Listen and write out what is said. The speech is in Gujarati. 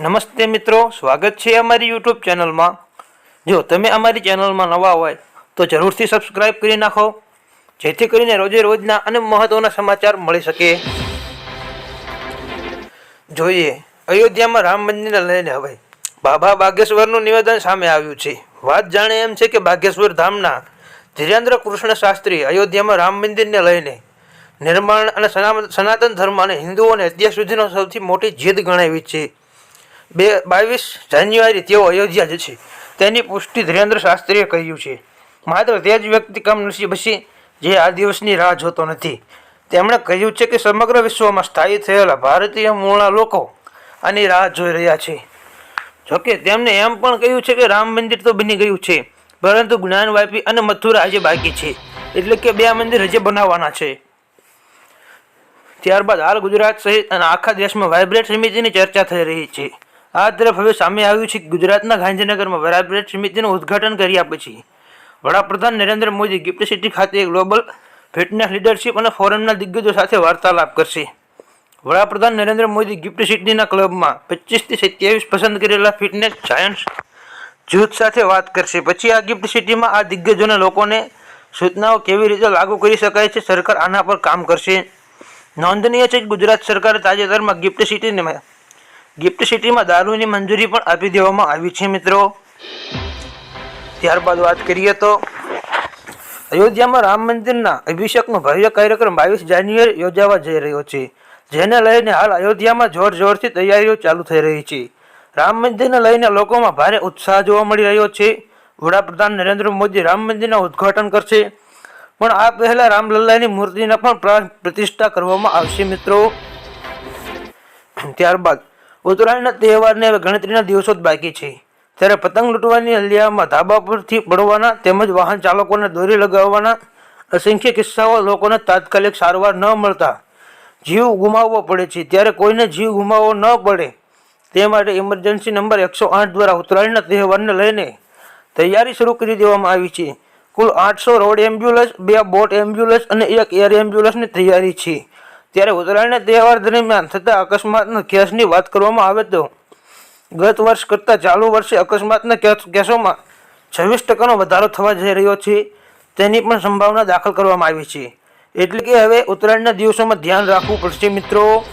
નમસ્તે મિત્રો, સ્વાગત છે અમારી યુટ્યુબ ચેનલમાં. જો તમે અમારી ચેનલમાં નવા હોય, તો જરૂરથી સબસ્ક્રાઇબ કરી નાખો. જેથી કરીને રોજે રોજના અને મહત્ત્વના સમાચાર મળી શકે. જોઈએ, અયોધ્યામાં રામ મંદિરને લઈને હવે બાબા બાગેશ્વરનું નિવેદન સામે આવ્યું છે. વાત જાણે એમ છે કે બાગેશ્વર ધામના ધીરેન્દ્ર કૃષ્ણ શાસ્ત્રી અયોધ્યામાં રામ મંદિરને લઈને નિર્માણ અને સનાતન ધર્મ અને હિન્દુઓને અત્યાર સુધીનો સૌથી મોટી જીદ ગણાવી છે. બે બાવીસ જાન્યુઆરી તેઓ અયોધ્યા જશે તેની પુષ્ટિ ધીરેન્દ્ર શાસ્ત્રીએ કહ્યું છે. માત્ર તે જ વ્યક્તિ કમ નસીબ હશે જે આ દિવસની રાહ જોતો નથી. તેમણે કહ્યું છે કે સમગ્ર વિશ્વમાં સ્થાયી થયેલા ભારતીય મૂળના લોકો આની રાહ જોઈ રહ્યા છે. જોકે તેમણે એમ પણ કહ્યું છે કે રામ મંદિર તો બની ગયું છે, પરંતુ જ્ઞાનવાપી અને મથુરા આજે બાકી છે. એટલે કે બે મંદિર હજી બનાવવાના છે. ત્યારબાદ હાલ ગુજરાત સહિત અને આખા દેશમાં વાઇબ્રેટ સમિતિની ચર્ચા થઈ રહી છે. આ તરફ હવે સામે આવ્યું છે ગુજરાતના ગાંધીનગરમાં વાઇબ્રેટ સમિતિનું ઉદ્ઘાટન કર્યા પછી વડાપ્રધાન નરેન્દ્ર મોદી ગિફ્ટ સિટી ખાતે ગ્લોબલ ફિટનેસ લીડરશિપ અને ફોરમના દિગ્ગજો સાથે વાર્તાલાપ કરશે. વડાપ્રધાન નરેન્દ્ર મોદી ગિફ્ટ સિટીના ક્લબમાં પચીસથી સત્યાવીસ પસંદ કરેલા ફિટનેસ જાયન્ટ્સ જૂથ સાથે વાત કરશે. પછી આ ગિફ્ટ સિટીમાં આ દિગ્ગજોને લોકોને સૂચનાઓ કેવી રીતે લાગુ કરી શકાય છે સરકાર આના પર કામ કરશે. નોંધનીય છે કે ગુજરાત સરકારે તાજેતરમાં ગિફ્ટ સિટીને ગિફ્ટ સિટીમાં દારૂની મંજૂરી પણ આપી દેવામાં આવી છે, મિત્રો. ત્યારબાદ વાત કરીએ તો અયોધ્યામાં રામ મંદિરના અભિષેકનો ભવ્ય કાર્યક્રમ બાવીસ જાન્યુઆરી યોજાવા જઈ રહ્યો છે, જેને લઈને હાલ અયોધ્યામાં જોર જોરથી તૈયારીઓ ચાલુ થઈ રહી છે. રામ મંદિરને લઈને લોકોમાં ભારે ઉત્સાહ જોવા મળી રહ્યો છે. વડાપ્રધાન નરેન્દ્ર મોદી રામ મંદિરના ઉદ્ઘાટન કરશે. પણ આ પહેલા રામલલ્લાની મૂર્તિને પણ પ્રાણ પ્રતિષ્ઠા કરવામાં આવશે, મિત્રો. ત્યારબાદ ઉત્તરાયણના તહેવારને હવે ગણતરીના દિવસો જ બાકી છે. ત્યારે પતંગ લૂંટવાની હલ્યામાં ધાબા પરથી પડવાના તેમજ વાહન ચાલકોને દોરી લગાવવાના અસંખ્ય કિસ્સાઓ લોકોને તાત્કાલિક સારવાર ન મળતા જીવ ગુમાવવો પડે છે. ત્યારે કોઈને જીવ ગુમાવવો ન પડે તે માટે ઇમરજન્સી નંબર એકસો આઠ દ્વારા ઉત્તરાયણના તહેવારને લઈને તૈયારી શરૂ કરી દેવામાં આવી છે. કુલ આઠસો રોડ એમ્બ્યુલન્સ બે બોટ એમ્બ્યુલન્સ અને એક એર એમ્બ્યુલન્સની તૈયારી છે. ત્યારે ઉત્તરાયણના તહેવાર દરમિયાન થતા અકસ્માતના કેસની વાત કરવામાં આવે તો ગત વર્ષ કરતાં ચાલુ વર્ષે અકસ્માતના કેસ- કેસોમાં છવ્વીસ ટકાનો વધારો થવા જઈ રહ્યો છે. તેની પણ સંભાવના દાખલ કરવામાં આવી છે. એટલે કે હવે ઉત્તરાયણના દિવસોમાં ધ્યાન રાખવું પડશે મિત્રો.